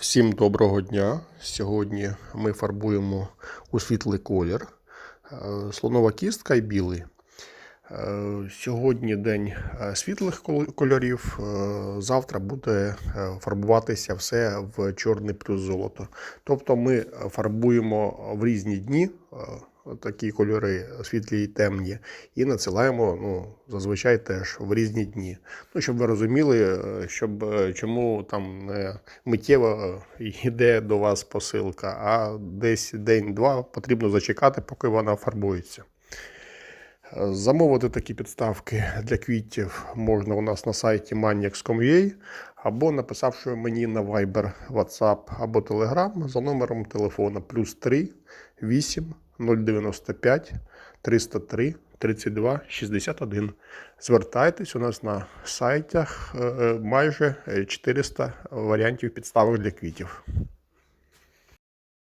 Всім доброго дня. Сьогодні ми фарбуємо у світлий колір. е, Слонова кістка і білий. Е, Сьогодні день е, світлих кольорів. е, Завтра буде фарбуватися все в чорний плюс золото. Тобто ми фарбуємо в різні дні такі кольори світлі і темні, і надсилаємо ну, зазвичай теж в різні дні. Ну, щоб ви розуміли, щоб чому там не миттєво йде до вас посилка, а десь день-два потрібно зачекати, поки вона фарбується. Замовити такі підставки для квітів можна у нас на сайті maniax.com.ua або написавши мені на Viber, WhatsApp або Telegram за номером телефона плюс 3 8 095 303 32 61. Звертайтесь, у нас на сайтах е, майже е, 400 варіантів підставок для квітів.